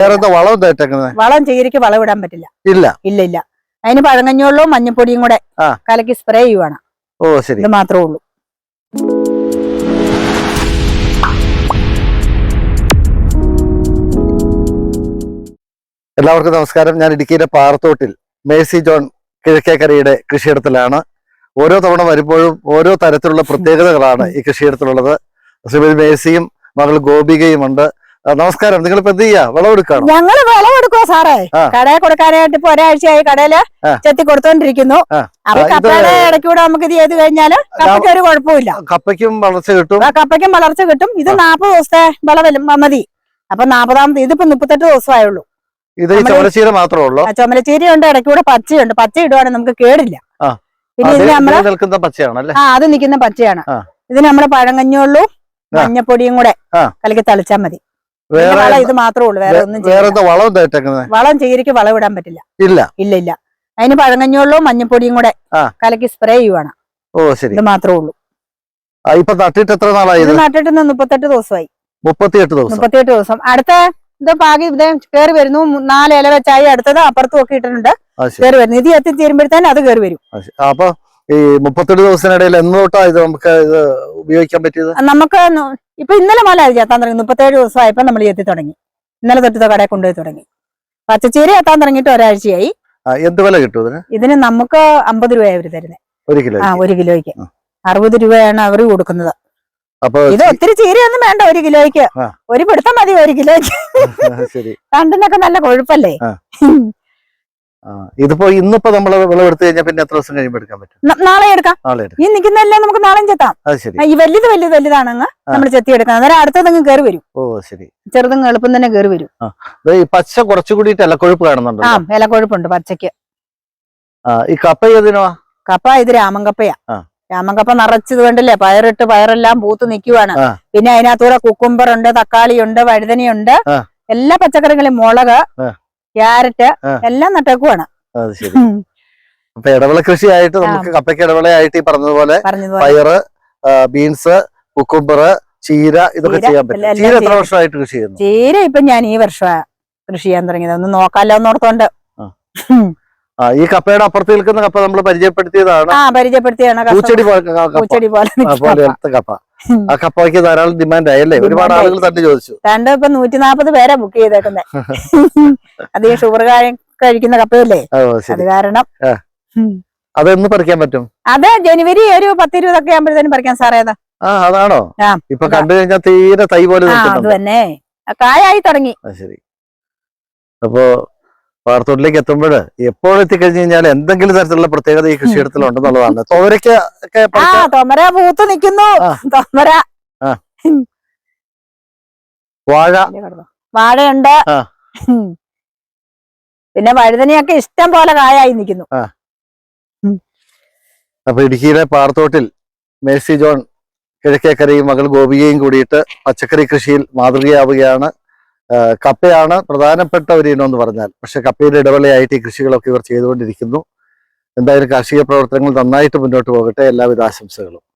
വളം തേറ്റേക്കുന്നത് വളം ചീരയ്ക്ക് വളം ഇടാൻ പറ്റില്ല. ഇല്ല? ഇല്ല ഇല്ല. അതിന് പഴങ്ങഞ്ഞോളും മഞ്ഞപ്പൊടിയും കൂടെ. കലക്കി സ്പ്രേ ചെയ്യുവാണ്. ഓ ശരി. ഇത് മാത്രമേ ഉള്ളൂ. എല്ലാവർക്കും നമസ്കാരം. ഞാൻ ഇടുക്കിയിലെ പാറത്തോട്ടിൽ മേഴ്സി ജോൺ കിഴക്കേക്കരയുടെ കൃഷിയിടത്തിലാണ്. ഓരോ തവണ വരുമ്പോഴും ഓരോ തരത്തിലുള്ള പ്രത്യേകതകളാണ് ഈ കൃഷിയിടത്തിലുള്ളത്. ശ്രീമതി മേഴ്സിയും മകൾ ഗോപികയും ഉണ്ട് ആ, നമസ്കാരം. നിങ്ങൾ ഇപ്പൊ എന്ത് ചെയ്യാ? വിളവെടുക്കാണോ ഞങ്ങൾ വളം എടുക്കുവോ സാറേ. കടയിൽ കൊടുക്കാനായിട്ട് ഇപ്പൊ ഒരാഴ്ചയായി കടയിൽ ചെത്തി കൊടുത്തോണ്ടിരിക്കുന്നു. അപ്പൊ കപ്പയുടെ ഇടയ്ക്കൂടെ നമുക്ക് ഇത് ചെയ്ത് കഴിഞ്ഞാൽ കപ്പയ്ക്ക് ഒരു കുഴപ്പമില്ല കപ്പയ്ക്കും വളർച്ച കിട്ടും. കപ്പയ്ക്കും വളർച്ച കിട്ടും. ഇത് നാപ്പത് ദിവസത്തെ വിളവലും മതി. അപ്പൊ നാപ്പതാമത് ഇതിപ്പോ മുപ്പത്തെട്ട് ദിവസമായുള്ളൂ. ഇത് ചുമലച്ചീര മാത്രമേ ഉള്ളൂ? ഉണ്ട് ഇടയ്ക്കൂടെ പച്ചയുണ്ട്. പച്ച ഇടുവാണെങ്കിൽ നമുക്ക് കേടില്ല. പിന്നെ നമ്മൾ പച്ചയാണ് ആ അത് നിൽക്കുന്ന പച്ചയാണ്. ഇതിന് നമ്മൾ പഴങ്കഞ്ഞുള്ളൂ. മഞ്ഞപ്പൊടിയും കൂടെ. കലക്കി തളിച്ചാൽ മതി. വേറെ വളം ഇത് മാത്രമേ ഉള്ളൂ വേറെ ഒന്നും വേറെ വളം എന്താ ഇട്ടേക്കുന്നത് വളം ചീരയ്ക്ക് വളം ഇടാൻ പറ്റില്ല. ഇല്ല. ഇല്ല ഇല്ല. അതിന് പഴങ്ങഞ്ഞോളും മഞ്ഞപ്പൊടിയും കൂടെ. കലക്കി സ്പ്രേ ചെയ്യുവാണ്. ഓ ശരി. ഇത് മാത്രമേ ഉള്ളൂ. ഇപ്പൊ നട്ടിട്ട് എത്ര നാളായി നട്ടിട്ട് മുപ്പത്തെട്ട് ദിവസമായി. മുപ്പത്തിയെട്ട് ദിവസം. മുപ്പത്തിയെട്ട് ദിവസം. അടുത്ത ഇത് പാകി ഇത് കയറി വരുന്നു. നാല് ഇല വെച്ചായി അടുത്തത് അപ്പുറത്തും ഒക്കെ ഇട്ടിട്ടുണ്ട്. കയറി വരുന്നു. ഇത് എത്തി തീരുമ്പോഴത്തേനും അത് കയറി വരും. അപ്പൊ ഈ മുപ്പത്തെട്ട് ദിവസത്തിനിടയിൽ എന്ന് തൊട്ടാ ഇത് നമുക്ക് ഇത് ഉപയോഗിക്കാൻ പറ്റിയത്? നമുക്ക് ഇപ്പൊ ഇന്നലെ മല ഇത് ചേത്താൻ തുടങ്ങി. മുപ്പത്തേഴ് ദിവസമായപ്പോ നമ്മൾ എത്തി തുടങ്ങി. ഇന്നലെ തൊട്ട് കടയിൽ കൊണ്ടുപോയി തുടങ്ങി. പച്ചച്ചീര എത്താൻ തുടങ്ങിയിട്ട് ഒരാഴ്ചയായി. എന്ത് വില കിട്ടും ഇതിന്? ഇതിന് നമുക്ക് അമ്പത് രൂപയാണ് അവർ തരുന്നത് ഒരു കിലോ ആ ഒരു കിലോയ്ക്ക്. അറുപത് രൂപയാണ് അവർ കൊടുക്കുന്നത്. അപ്പൊ ഇത് ഒത്തിരി ചീരയൊന്നും വേണ്ട ഒരു കിലോയ്ക്ക്. ഒരു പിടുത്തം മതി ഒരു കിലോയ്ക്ക്. കണ്ടിനൊക്കെ നല്ല കൊഴുപ്പല്ലേ? ഇതിപ്പോ ഇന്നിപ്പോ നമ്മൾ വിളവെടുത്ത് കഴിഞ്ഞാൽ പിന്നെ എത്ര ദിവസം കഴിയുമ്പോൾ എടുക്കാൻ പറ്റും? നാളെ എടുക്കാം. നാളെ ഈ നിൽക്കുന്നതെല്ലാം നമുക്ക് നാളെ ചെത്താം. അത് ശരി. ഈ വലുത് വലുത് വലുതാണങ്ങ് നമ്മൾ ചെത്തി എടുക്കാം അന്നേരം അടുത്തതങ്ങ് കയറി വരും. ഓ ശരി. ചെറുതും എളുപ്പം തന്നെ കയറി വരും. ഈ പച്ച കുറച്ചുകൂടി ഇലക്കൊഴുപ്പ് കാണുന്നുണ്ട് ആ ഇലക്കൊഴുപ്പുണ്ട് പച്ചക്ക് ഈ കപ്പ ഏതിനോ? കപ്പ ഇത് രാമൻ കപ്പയാ. ആ. രാമൻ കപ്പ നിറച്ചത് കണ്ടില്ലേ പയറിട്ട് പയറെല്ലാം പൂത്ത് നിൽക്കുവാണ് പിന്നെ അതിനകത്തൂടെ കുക്കുംബർ ഉണ്ട് തക്കാളിയുണ്ട് വഴുതനയുണ്ട്. എല്ലാ പച്ചക്കറികളും മുളക്. ക്യാരറ്റ് എല്ലാം നട്ടേക്കുവാണ്. അത് ശരി. അപ്പൊ ഇടവിള കൃഷിയായിട്ട് നമുക്ക് കപ്പയ്ക്ക് ഇടവിളയായിട്ട് ഈ പറഞ്ഞതുപോലെ പയറ് ബീൻസ് കുക്കുംബർ ചീര ഇതൊക്കെ ചെയ്യാൻ പറ്റും. ചീര എത്ര. വർഷമായിട്ട് കൃഷി ചെയ്യുന്നു? ചീര ഇപ്പൊ ഞാൻ ഈ വർഷ കൃഷി ചെയ്യാൻ തുടങ്ങിയത്. ഒന്ന് നോക്കാലോ എന്നോർത്തോണ്ട് ആ. ആ ഈ കപ്പയുടെ അപ്പുറത്ത് നിൽക്കുന്ന കപ്പ നമ്മൾ പരിചയപ്പെടുത്തിയതാണ്. പരിചയപ്പെടുത്തിയാണ് പൂച്ചെടി പോലെ കപ്പ. ആ, കപ്പയ്ക്ക് ധാരാളം ഡിമാൻഡ് ആയല്ലേ? ഒരുപാട് ആളുകൾ തന്നെ ചോദിച്ചു. രണ്ട് ഇപ്പൊ നൂറ്റി നാപ്പത് പേരാ ബുക്ക് ചെയ്തേക്കുന്നത് ഈ ഷുഗർ കഴിക്കുന്ന കപ്പയല്ലേ? അത് കാരണം. അതെന്ന് പറിക്കാൻ പറ്റും? അത് ജനുവരി ഒരു പത്തിരുപതൊക്കെ ആകുമ്പോഴത്തേനും പറിക്കാൻ സാറേ അത്. ആ അതാണോ? ഇപ്പൊ കണ്ടു കഴിഞ്ഞാൽ തീരെ തൈ പോലെ അത് തന്നെ കായായി തുടങ്ങി. ശരി. അപ്പോ പാറത്തോട്ടിലേക്ക് എത്തുമ്പോൾ എപ്പോൾ എത്തിക്കഴിഞ്ഞു കഴിഞ്ഞാൽ എന്തെങ്കിലും തരത്തിലുള്ള പ്രത്യേകത ഈ കൃഷിയിടത്തിൽ ഉണ്ടെന്നുള്ളതാണ് തോരയ്ക്ക് തോമര തൊമര പൂത്ത് നിൽക്കുന്നു ആ. വാഴ. വാഴയുണ്ട്. പിന്നെ വഴുതനയൊക്കെ ഇഷ്ടം പോലെ കായായി നിൽക്കുന്നു അപ്പൊ ഇടുക്കിയിലെ പാറത്തോട്ടിൽ മേഴ്സി ജോൺ കിഴക്കേക്കരയും മകൾ ഗോപികയും കൂടിയിട്ട് പച്ചക്കറി കൃഷിയിൽ മാതൃകയാവുകയാണ്. കപ്പയാണ് പ്രധാനപ്പെട്ട ഒരു ഇനം എന്ന് പറഞ്ഞാൽ. പക്ഷെ കപ്പയുടെ ഇടവേളയായിട്ട് ഈ കൃഷികളൊക്കെ ഇവർ ചെയ്തുകൊണ്ടിരിക്കുന്നു. എന്തായാലും കാർഷിക പ്രവർത്തനങ്ങൾ നന്നായിട്ട് മുന്നോട്ട് പോകട്ടെ. എല്ലാവിധ ആശംസകളും.